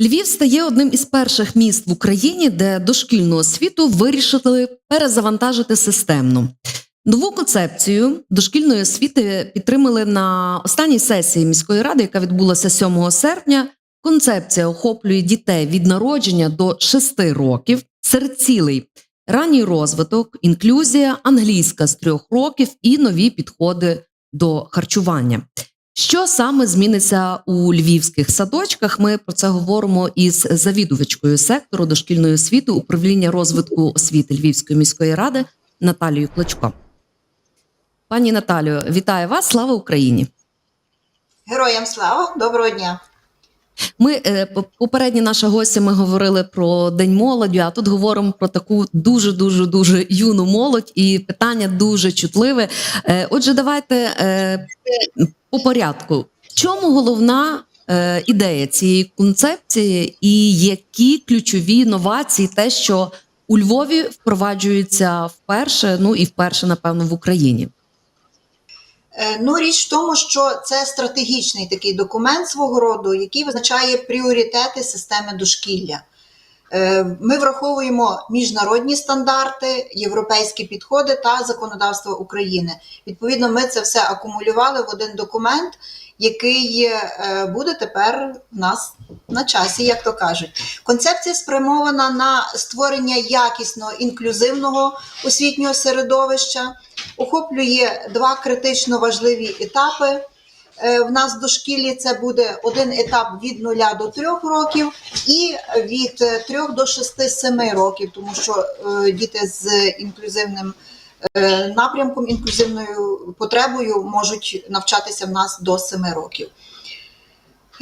Львів стає одним із перших міст в Україні, де дошкільну освіту вирішили перезавантажити системно. Нову концепцію дошкільної освіти підтримали на останній сесії міської ради, яка відбулася 7 серпня. Концепція охоплює дітей від народження до 6 років. Серед цілей ранній розвиток, інклюзія, англійська з трьох років і нові підходи до харчування. Що саме зміниться у львівських садочках? Ми про це говоримо із завідувачкою сектору дошкільної освіти управління розвитку освіти Львівської міської ради Наталією Клочко. Пані Наталію, вітаю вас! Слава Україні! Героям слава, доброго дня. Ми е, по- попередні наша гостя. Ми говорили про день молоді. А тут говоримо про таку дуже дуже дуже юну молодь, і питання дуже чутливе. Е, Отже, давайте е, по порядку. В чому головна е, ідея цієї концепції, і які ключові новації, те, що у Львові впроваджується вперше, ну і вперше, напевно, в Україні. Е, Ну, річ в тому, що це стратегічний такий документ свого роду, який визначає пріоритети системи дошкілля. Е, Ми враховуємо міжнародні стандарти, європейські підходи та законодавство України. Відповідно, ми це все акумулювали в один документ, який е, буде тепер в нас на часі, як то кажуть. Концепція спрямована на створення якісного інклюзивного освітнього середовища, охоплює два критично важливі етапи. Е, В нас в дошкіллі це буде один етап від 0 до 3 років і від 3 до 6-7 років, тому що е, діти з інклюзивним е, напрямком, інклюзивною потребою можуть навчатися в нас до 7 років.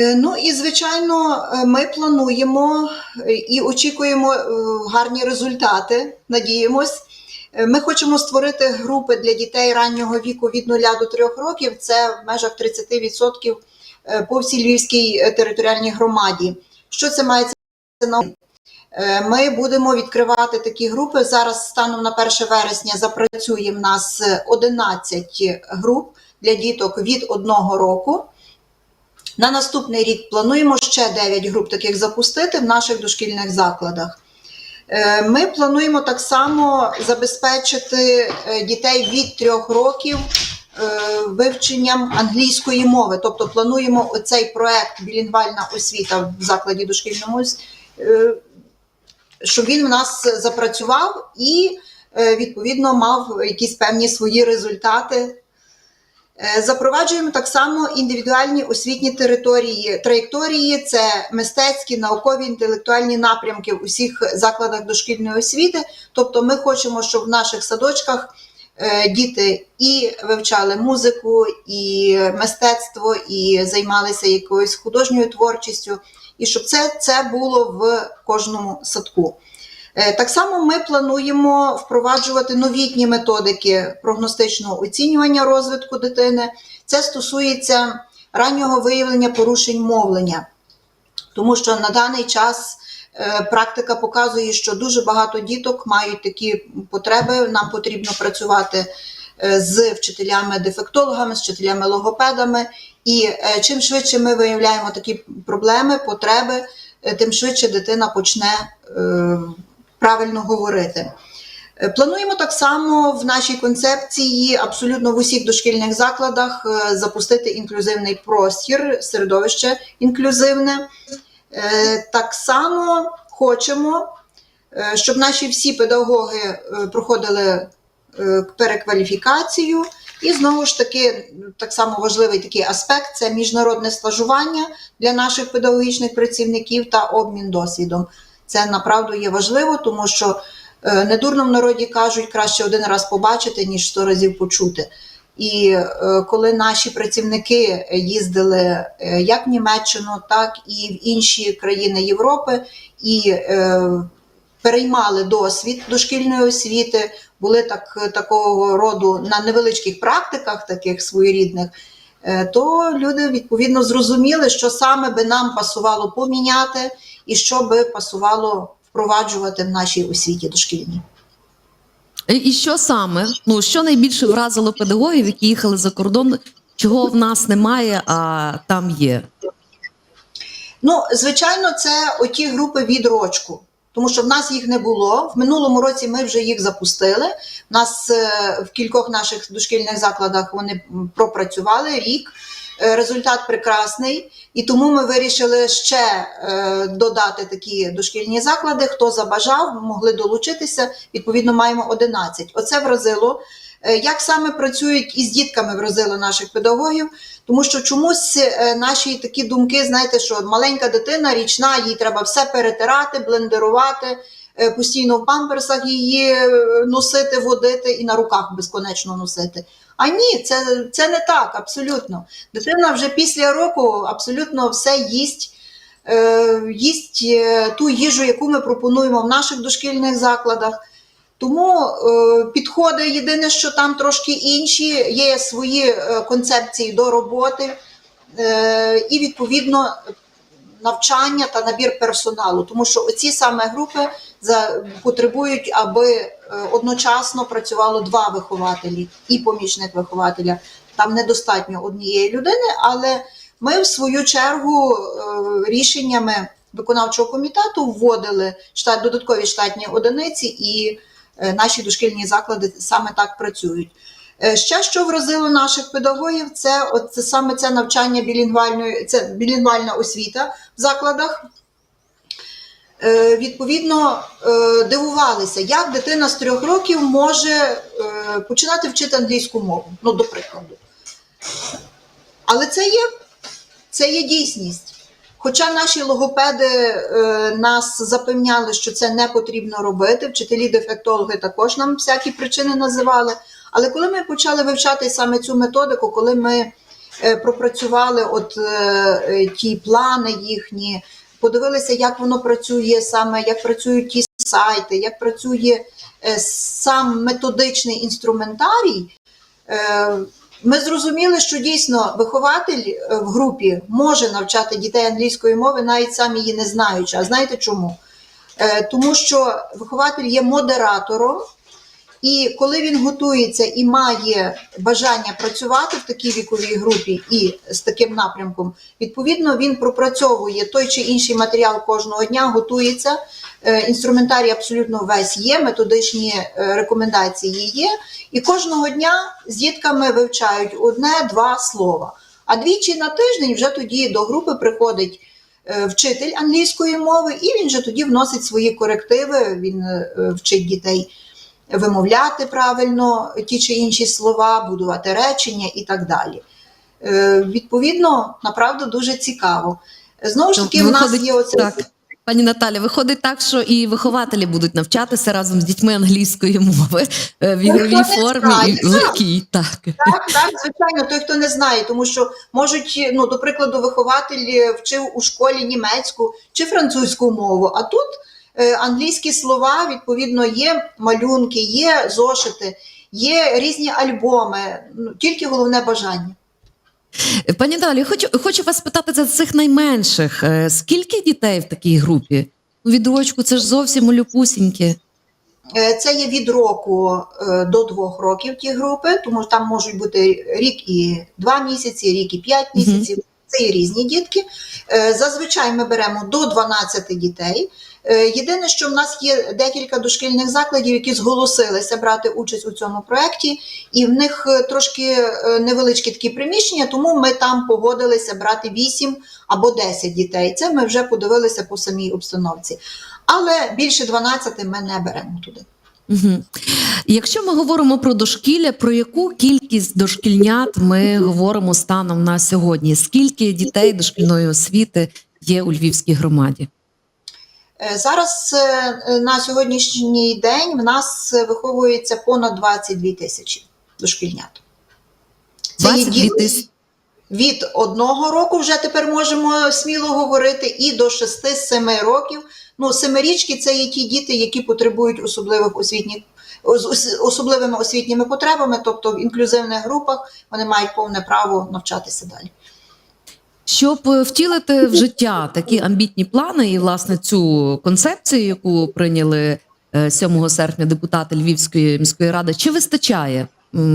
Е, Ну і звичайно, е, ми плануємо е, і очікуємо е, гарні результати. Надіємось. Е, Ми хочемо створити групи для дітей раннього віку від 0 до 3 років. Це в межах 30% е, по всій Львівській е, територіальній громаді. Що це мається на увазі? Ми будемо відкривати такі групи. Зараз станом на 1 вересня запрацює в нас е, 11 груп для діток від 1 року. На наступний рік плануємо ще 9 груп таких запустити в наших дошкільних закладах. Е, Ми плануємо так само забезпечити е, дітей від 3 років е, вивченням англійської мови. Тобто плануємо цей проект білінгвальна освіта в закладі дошкільному, щоб він в нас запрацював і відповідно мав якісь певні свої результати. Е, Запроваджуємо так само індивідуальні освітні території. Траєкторії це мистецькі, наукові, інтелектуальні напрямки в усіх закладах дошкільної освіти. Тобто, ми хочемо, щоб в наших садочках е, діти і вивчали музику, і мистецтво, і займалися якоюсь художньою творчістю, і щоб це, це було в кожному садку. Е, Так само ми плануємо впроваджувати новітні методики прогностичного оцінювання розвитку дитини. Це стосується раннього виявлення порушень мовлення, тому що на даний час е, практика показує, що дуже багато діток мають такі потреби. Нам потрібно працювати е, з вчителями-дефектологами, з вчителями-логопедами. І чим швидше ми виявляємо такі проблеми, потреби, тим швидше дитина почне правильно говорити. Е, Плануємо так само в нашій концепції абсолютно в усіх дошкільних закладах е, запустити інклюзивний простір, середовище інклюзивне. Е, Так само хочемо, щоб наші всі педагоги проходили перекваліфікацію. І знову ж таки, так само важливий такий аспект це міжнародне стажування для наших педагогічних працівників та обмін досвідом. Це направду є важливо, тому що е, недурно в народі кажуть, краще один раз побачити, ніж сто разів почути. І е, коли наші працівники їздили е, як в Німеччину, так і в інші країни Європи, і е, переймали досвід дошкільної освіти, були так, такого роду на невеличких практиках, таких своєрідних, е, то люди відповідно зрозуміли, що саме би нам пасувало поміняти і що би пасувало впроваджувати в нашій освіті дошкільній. І- що саме? Ну що найбільше вразило педагогів, які їхали за кордон, чого в нас немає, а там є? Ну, звичайно, це оті групи відрочку. Тому що в нас їх не було. В минулому році ми вже їх запустили. У нас е, в кількох наших дошкільних закладах вони пропрацювали рік. Е, Результат прекрасний, і тому ми вирішили ще е, додати такі дошкільні заклади. Хто забажав, могли долучитися. Відповідно, маємо 11. Оце вразило. Е, Як саме працюють із дітками вразило наших педагогів, тому що чомусь наші такі думки, знаєте, що маленька дитина, річна, їй треба все перетирати, блендерувати, постійно в памперсах її носити, водити і на руках безконечно носити. А ні, це, це не так, абсолютно. Дитина вже після року абсолютно все їсть. е, Їсть е, ту їжу, яку ми пропонуємо в наших дошкільних закладах. Тому е, підходи єдине, що там трошки інші, є свої концепції до роботи, і відповідно навчання та набір персоналу. Тому що ці саме групи за, потребують, аби е, одночасно працювало два вихователі і помічник вихователя. Там недостатньо однієї людини, але ми в свою чергу е, рішеннями виконавчого комітету вводили штат, додаткові штатні одиниці і е, наші дошкільні заклади саме так працюють. Е, Ще що вразило наших педагогів, це, от, це саме це навчання білінгвальної, це білінгвальна освіта в закладах. Е, Відповідно, е, дивувалися, як дитина з трьох років може починати вчити англійську мову, ну, до прикладу. Але це є, це є дійсність. Хоча наші логопеди нас запевняли, що це не потрібно робити, вчителі-дефектологи також нам всякі причини називали. Але коли ми почали вивчати саме цю методику, коли ми е, пропрацювали от, е, е, ті плани їхні, подивилися, як воно працює саме, як працюють ті сайти, як працює сам методичний інструментарій, ми зрозуміли, що дійсно вихователь в групі може навчати дітей англійської мови, навіть сам її не знаючи. А знаєте чому? Тому що вихователь є модератором, і коли він готується і має бажання працювати в такій віковій групі і з таким напрямком, відповідно він пропрацьовує той чи інший матеріал кожного дня, готується. Е, Інструментарій абсолютно весь є, методичні е, рекомендації є. І кожного дня з дітками вивчають одне-два слова. А двічі на тиждень вже тоді до групи приходить е, вчитель англійської мови, і він вже тоді вносить свої корективи. Він вчить дітей вимовляти правильно ті чи інші слова, будувати речення і так далі. Е, Відповідно, направду дуже цікаво. Знову ж таки, в нас є оце. так. Пані Наталі, виходить так, що і вихователі будуть навчатися разом з дітьми англійської мови е, в ігровій формі і так. легкій. Так. Так, так, звичайно, той, хто не знає, тому що можуть, ну, до прикладу, вихователь е, вчив у школі німецьку чи французьку мову, а тут англійські слова, відповідно, є малюнки, є зошити, є різні альбоми, ну, тільки головне бажання. Пані Наталі, хочу, хочу вас спитати за цих найменших. Е, Скільки дітей в такій групі? Ну, Відрочку, це ж зовсім малюпусінькі. Е, Це є від року е, до двох років ті групи, тому що там можуть бути рік і два місяці, рік і п'ять місяців. Це є різні дітки. Е, Зазвичай ми беремо до 12 дітей. Е, Єдине, що в нас є декілька дошкільних закладів, які зголосилися брати участь у цьому проєкті, і в них е, трошки е, невеличкі такі приміщення, тому ми там погодилися брати 8 або 10 дітей. Це ми вже подивилися по самій обстановці. Але більше 12 ми не беремо туди. Якщо ми говоримо про дошкілля, про яку кількість дошкільнят ми говоримо станом на сьогодні? Скільки дітей дошкільної освіти є у Львівській громаді? Е, Зараз е, на сьогоднішній день в нас е, виховується понад 22 тисячі дошкільнят. Це є діти від одного року, вже тепер можемо сміло говорити, і до 6-7 років. Ну, семирічки це є ті діти, які потребують особливих освітніх з особливими освітніми потребами, тобто в інклюзивних групах вони мають повне право навчатися далі. Щоб е, втілити в життя такі амбітні плани і власне цю концепцію, яку прийняли е, 7 серпня депутати Львівської міської ради, чи вистачає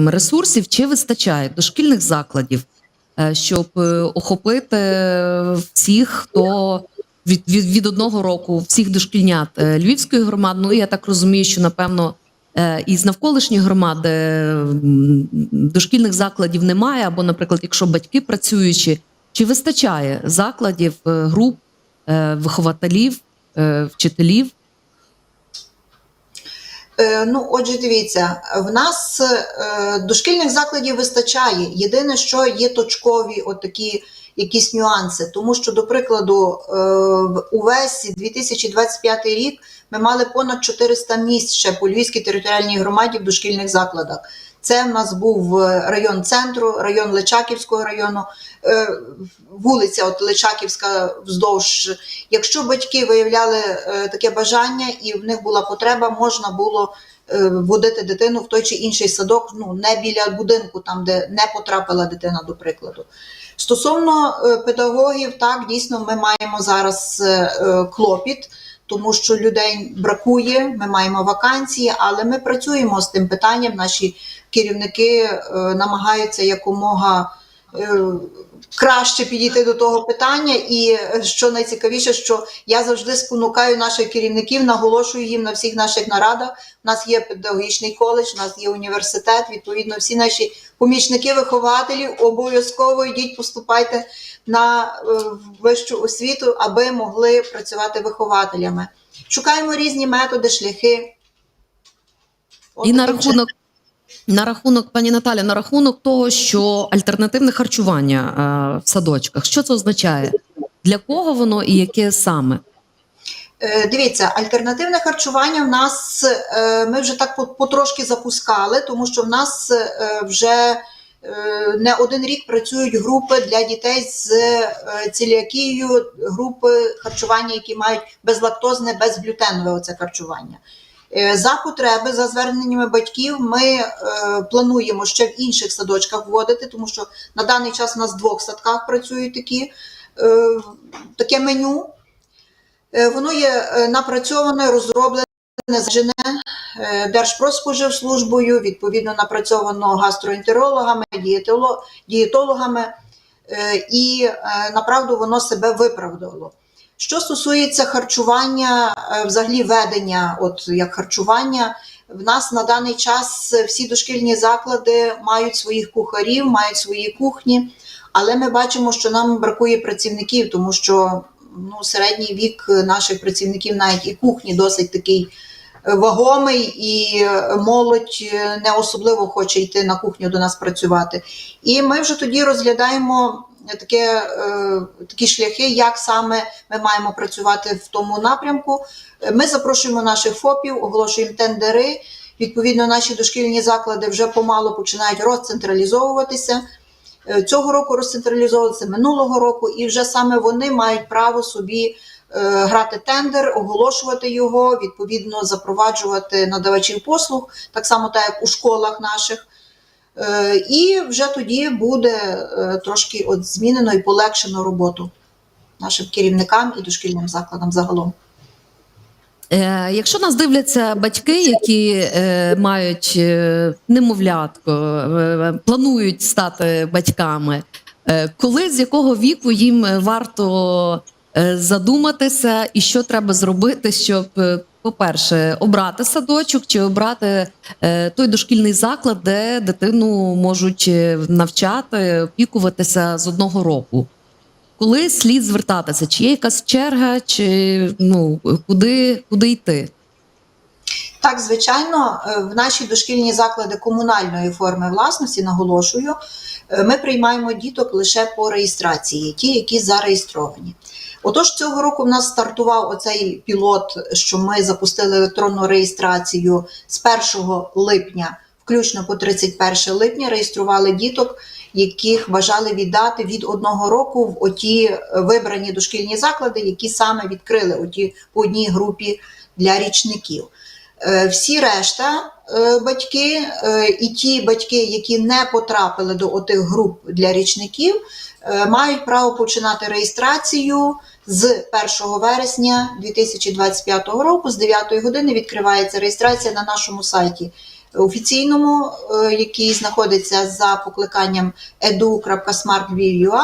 ресурсів, чи вистачає дошкільних закладів е, щоб е, охопити всіх, хто від, від, від одного року, всіх дошкільнят е, Львівської громади. Ну я так розумію, що напевно. е, І з навколишніх громад дошкільних закладів немає, або, наприклад, якщо батьки працюючі, чи вистачає закладів, е, груп, е, вихователів, е, вчителів? Ну, отже, дивіться, в нас дошкільних закладів вистачає. Єдине, що є точкові отакі якісь нюанси. Тому що, до прикладу, увесь 2025 рік ми мали понад 400 місць ще по Львівській територіальній громаді в дошкільних закладах. Це в нас був е, район центру, район Личаківського району, е, вулиця от Личаківська вздовж. Якщо батьки виявляли е, таке бажання і в них була потреба, можна було водити дитину в той чи інший садок, ну не біля будинку, там де не потрапила дитина, до прикладу. Стосовно педагогів, так дійсно ми маємо зараз клопіт. Тому що людей бракує, ми маємо вакансії, але ми працюємо з тим питанням. Наші керівники е, намагаються якомога е, краще підійти до того питання. І е, що найцікавіше, що я завжди спонукаю наших керівників, наголошую їм на всіх наших нарадах. У нас є педагогічний коледж, у нас є університет. Відповідно, всі наші помічники вихователів обов'язково йдіть, поступайте на вищу освіту, аби могли працювати вихователями. Шукаємо різні методи, шляхи. От І на рахунок, на рахунок, пані Наталя, на рахунок того, що альтернативне харчування е, в садочках, що це означає? Для кого воно і яке саме? Е, Дивіться, альтернативне харчування в нас е, ми вже так потрошки запускали, тому що в нас вже не один рік працюють групи для дітей з целіакією, групи харчування, які мають безлактозне, безглютенове оце харчування. Е, За потреби, за зверненнями батьків, ми е, плануємо ще в інших садочках вводити, тому що на даний час у нас в двох садках працюють такі, е, таке меню. Е, Воно є е, напрацьоване, розроблене, заджене е, Держпродспоживслужбою, відповідно напрацьовано гастроентерологами, дієтологами, е, і е, направду воно себе виправдало. Що стосується харчування, е, взагалі ведення, от як харчування, в нас на даний час всі дошкільні заклади мають своїх кухарів, мають свої кухні, але ми бачимо, що нам бракує працівників, тому що ну, середній вік наших працівників, навіть і кухні, досить такий е, вагомий, і молодь е, не особливо хоче йти на кухню до нас працювати. І ми вже тоді розглядаємо таке, е, такі шляхи, як саме ми маємо працювати в тому напрямку. Е, Ми запрошуємо наших ФОПів, оголошуємо тендери. Відповідно, наші дошкільні заклади вже помало починають розцентралізовуватися. Е, Цього року розцентралізовувалися минулого року, і вже саме вони мають право собі грати тендер, оголошувати його, відповідно запроваджувати надавачів послуг, так само так як у школах наших. Е, І вже тоді буде е, трошки от змінено і полегшено роботу нашим керівникам і дошкільним закладам загалом. Е, якщо нас дивляться батьки, які мають немовлятко, е, планують стати батьками, коли з якого віку їм варто задуматися, і що треба зробити, щоб, по-перше, обрати садочок чи обрати е, той дошкільний заклад, де дитину можуть е, навчати, опікуватися з одного року. Коли слід звертатися? Чи є якась черга, чи ну куди, куди йти? Так, звичайно, е, в наші дошкільні заклади комунальної форми власності, наголошую, е, ми приймаємо діток лише по реєстрації, ті, які зареєстровані. Отож, цього року в нас стартував оцей пілот, що ми запустили електронну реєстрацію з 1 липня, включно по 31 липня, реєстрували діток, яких бажали віддати від одного року в оті е, вибрані дошкільні заклади, які саме відкрили оті по одній групі для річників. Е, Всі решта е, батьки і ті батьки, які не потрапили до отих груп для річників, мають право починати реєстрацію з 1 вересня 2025 року, з 9 години відкривається реєстрація на нашому сайті офіційному, е, який знаходиться за покликанням edu.smart.ua.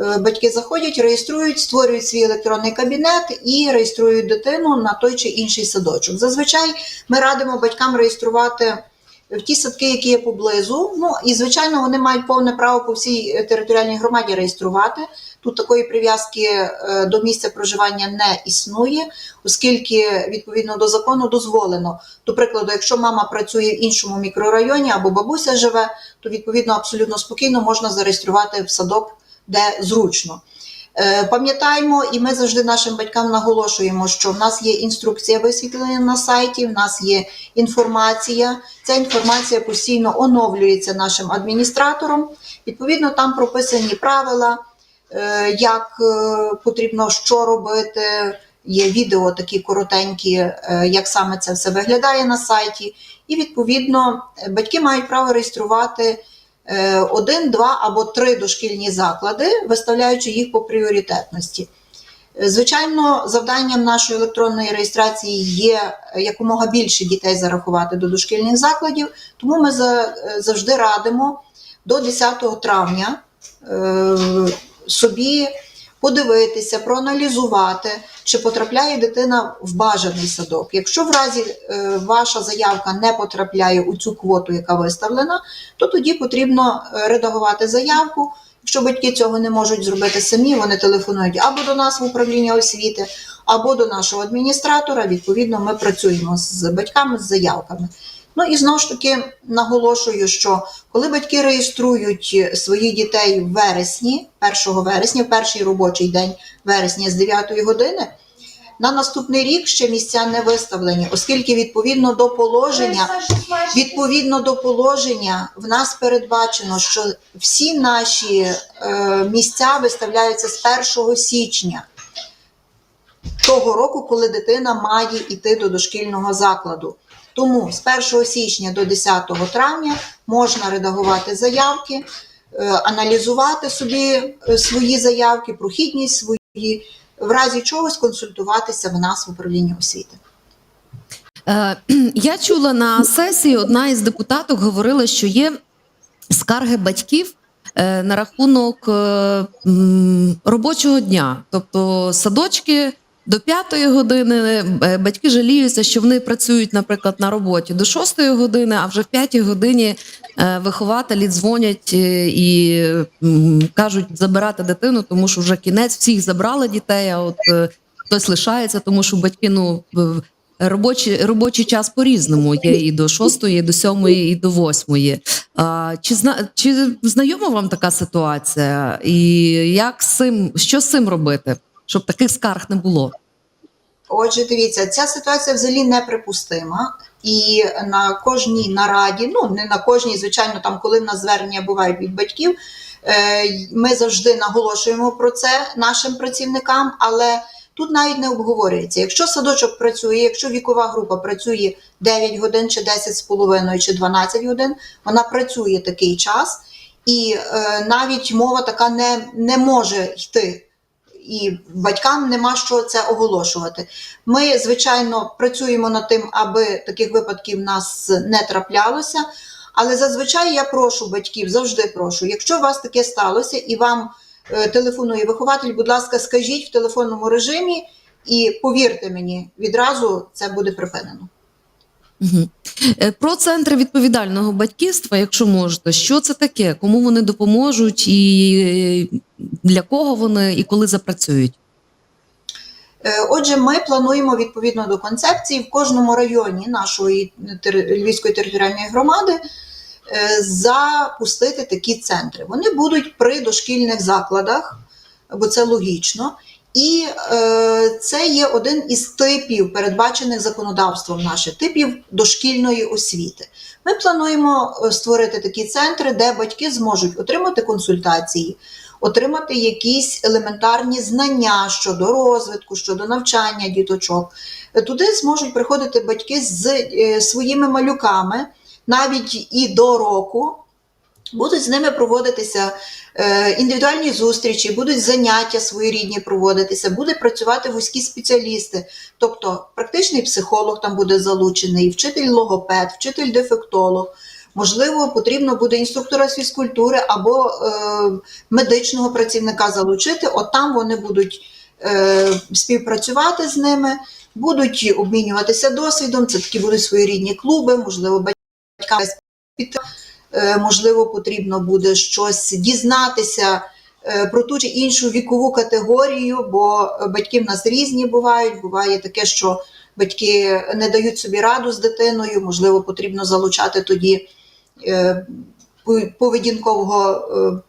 Е, Батьки заходять, реєструють, створюють свій електронний кабінет і реєструють дитину на той чи інший садочок. Зазвичай ми радимо батькам реєструвати в ті садки, які є поблизу. Ну і звичайно, вони мають повне право по всій територіальній громаді реєструвати. Тут такої прив'язки е, до місця проживання не існує, оскільки відповідно до закону дозволено. До прикладу, якщо мама працює в іншому мікрорайоні або бабуся живе, то відповідно абсолютно спокійно можна зареєструвати в садок, де зручно. Е, Пам'ятаємо, і ми завжди нашим батькам наголошуємо, що в нас є інструкція висвітлення на сайті, в нас є інформація. Ця інформація постійно оновлюється нашим адміністратором. Відповідно, там прописані правила, як е, потрібно що робити. Є відео такі коротенькі, е, як саме це все виглядає на сайті. І відповідно батьки мають право реєструвати е, один, два або три дошкільні заклади, виставляючи їх по пріоритетності. Е, Звичайно, завданням нашої електронної реєстрації є е, якомога більше дітей зарахувати до дошкільних закладів, тому ми е, завжди радимо до 10 травня е, собі подивитися, проаналізувати, чи потрапляє дитина в бажаний садок. Якщо в разі е, ваша заявка не потрапляє у цю квоту, яка виставлена, то тоді потрібно е, редагувати заявку. Якщо батьки цього не можуть зробити самі, вони телефонують або до нас в управління освіти, або до нашого адміністратора. Відповідно, ми працюємо з батьками з заявками. Ну і знову ж таки наголошую, що коли батьки реєструють своїх дітей в вересні, 1 вересня, в перший робочий день вересня з 9 години, на наступний рік ще місця не виставлені, оскільки відповідно до положення Відповідно до положення, в нас передбачено, що всі наші е, місця виставляються з 1 січня того року, коли дитина має йти до дошкільного закладу. Тому з 1 січня до 10 травня можна редагувати заявки, е, аналізувати собі е, свої заявки, прохідність свої, в разі чогось консультуватися в нас в управлінні освіти. Е, Я чула на сесії, одна із депутаток говорила, що є скарги батьків на рахунок робочого дня. Тобто садочки до п'ятої години е, батьки жаліються, що вони працюють, наприклад, на роботі до шостої години, а вже в п'ятій годині е, вихователі дзвонять е, і кажуть забирати дитину, тому що вже кінець всіх забрали дітей. А от хтось лишається, тому що батьки ну. Робочий, робочий час по-різному є і до шостої, і до сьомої, і до восьмої. Чи, зна, чи знайома вам така ситуація? І як з цим, що з цим робити, щоб таких скарг не було? Отже, дивіться, ця ситуація взагалі неприпустима. І на кожній нараді, ну не на кожній, звичайно, там, коли в нас звернення бувають від батьків, е, ми завжди наголошуємо про це нашим працівникам, але тут навіть не обговорюється. Якщо садочок працює, якщо вікова група працює 9 годин, чи 10 з половиною, чи 12 годин, вона працює такий час, і е, навіть мова така не, не може йти і батькам нема що це оголошувати. Ми, звичайно, працюємо над тим, аби таких випадків нас не траплялося. Але зазвичай я прошу батьків, завжди прошу, якщо у вас таке сталося і вам е, телефонує вихователь, будь ласка, скажіть в телефонному режимі, і повірте мені, відразу це буде припинено. Угу. Про центри відповідального батьківства, якщо можете, що це таке? Кому вони допоможуть, і е, для кого вони і коли запрацюють? Е, Отже, ми плануємо відповідно до концепції в кожному районі нашої Львівської територіальної громади е, запустити такі центри. Вони будуть при дошкільних закладах, бо це логічно. І е, це є один із типів, передбачених законодавством наших типів дошкільної освіти. Ми плануємо е, створити такі центри, де батьки зможуть отримати консультації, отримати якісь елементарні знання щодо розвитку, щодо навчання діточок. Е, Туди зможуть приходити батьки з е, своїми малюками навіть і до року. Будуть з ними проводитися індивідуальні зустрічі, будуть заняття своєрідні проводитися, будуть працювати вузькі спеціалісти. Тобто практичний психолог там буде залучений, вчитель логопед, вчитель дефектолог. Можливо, потрібно буде інструктора з фізкультури або е, медичного працівника залучити. От там вони будуть е, співпрацювати з ними, будуть обмінюватися досвідом. Це такі будуть своєрідні клуби, можливо, батькам підтримати. Е, можливо, потрібно буде щось дізнатися е, про ту чи іншу вікову категорію, бо батьки в нас різні бувають. Буває таке, що батьки не дають собі раду з дитиною, можливо, потрібно залучати тоді е, поведінкового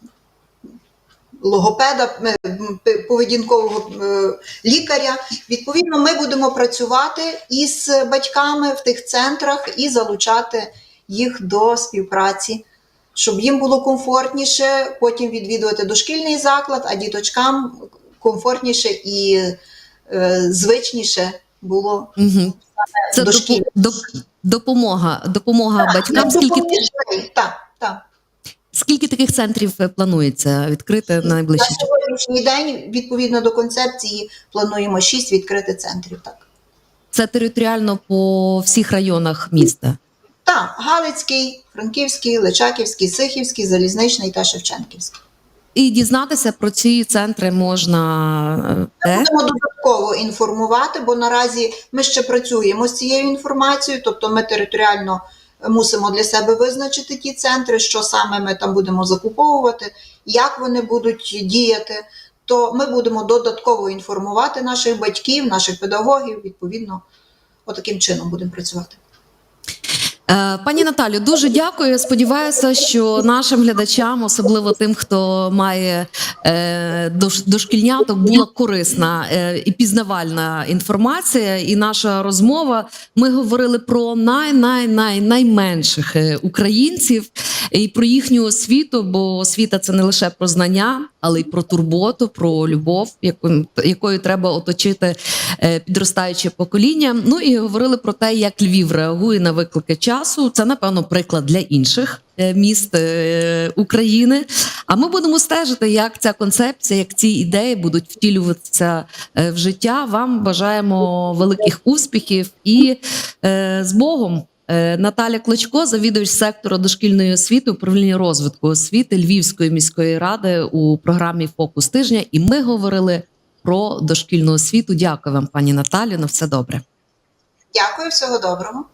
логопеда, поведінкового лікаря. Відповідно, ми будемо працювати із батьками в тих центрах і залучати їх до співпраці, щоб їм було комфортніше потім відвідувати дошкільний заклад, а діточкам комфортніше і е, звичніше було. Угу. Це доп- допомога, допомога батькам. Ну, Скільки, Так, так. скільки таких центрів е, планується відкрити На найближчі? часи? сьогоднішній день, відповідно до концепції, плануємо шість відкрити центрів. Так. Це територіально по всіх районах міста. Так, Галицький, Франківський, Личаківський, Сихівський, Залізничний та Шевченківський. І дізнатися про ці центри можна е, де? Будемо додатково інформувати, бо наразі ми ще працюємо з цією інформацією, тобто ми територіально мусимо для себе визначити ті центри, що саме ми там будемо закуповувати, як вони будуть діяти. То ми будемо додатково інформувати наших батьків, наших педагогів. Відповідно, отаким чином будемо працювати. Е, Пані Наталю, дуже дякую. Сподіваюся, що нашим глядачам, особливо тим, хто має е, дошкільняток, була корисна е, і пізнавальна інформація. І наша розмова. Ми говорили про найменших українців і про їхню освіту, бо освіта це не лише про знання, але й про турботу, про любов, яку, якою треба оточити е, підростаюче покоління. Ну і говорили про те, як Львів реагує на виклики часу. Це напевно приклад для інших е, міст е, України. А ми будемо стежити, як ця концепція, як ці ідеї будуть втілюватися в життя. Вам бажаємо великих успіхів і з Богом. Е, Наталя Клочко, завідувач сектору дошкільної освіти, управління розвитку освіти Львівської міської ради у програмі Фокус тижня. І ми говорили про дошкільну освіту. Дякую вам, пані Наталі. На все добре. Дякую, всього доброго.